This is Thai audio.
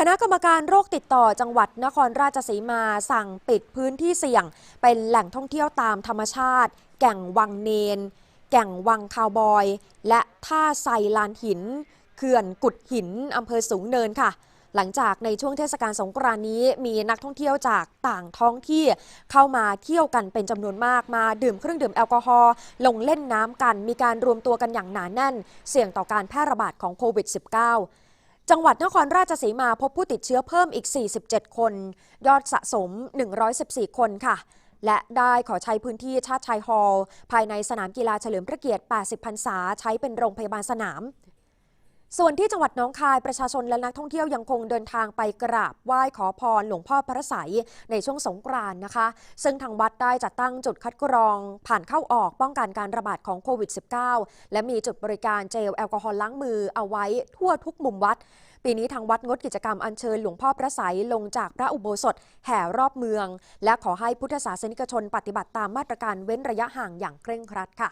คณะกรรมการโรคติดต่อจังหวัดนครราชสีมาสั่งปิดพื้นที่เสี่ยง เป็นแหล่งท่องเที่ยวตามธรรมชาติ แก่งวังเนน แก่งวังคาวบอย และท่าไซลานหิน เขื่อนกุดหินอำเภอสูงเนินค่ะ หลังจากในช่วงเทศกาลสงกรานนี้มีนักท่องเที่ยวจากต่างท้องที่ เข้ามาเที่ยวกันเป็นจำนวนมากมาดื่มเครื่องดื่มแอลกอฮอล์ลงเล่นน้ำกัน มีการรวมตัวกันอย่างหนาแน่น เสี่ยงต่อการแพร่ระบาดของโควิด -19 จังหวัดนครราชสีมาพบผู้ติดเชื้อเพิ่มอีก 47 คน ยอดสะสม 114 คนค่ะ และได้ขอใช้พื้นที่ชาติชายฮอลล์ภายในสนามกีฬาเฉลิมพระเกียรติ 80 พรรษา ใช้เป็นโรงพยาบาลสนาม ส่วนที่จังหวัดน้องคายประชาชนและนักท่องเที่ยวยังคงเดินทางไปกราบไหว้ขอพรหลวงพ่อพระไสยในช่วงสงกรานต์นะคะ ซึ่งทางวัดได้จัดตั้งจุดคัดกรอง ผ่านเข้าออกป้องกันการระบาดของโควิด -19 และมีจุดบริการเจลแอลกอฮอล์ล้างมือเอาไว้ทั่วทุกมุมวัด ปีนี้ทางวัดงดกิจกรรมอัญเชิญหลวงพ่อพระไสยลงจากพระอุโบสถแห่รอบเมือง และขอให้พุทธศาสนิกชนปฏิบัติตามมาตรการเว้นระยะห่างอย่างเคร่งครัดค่ะ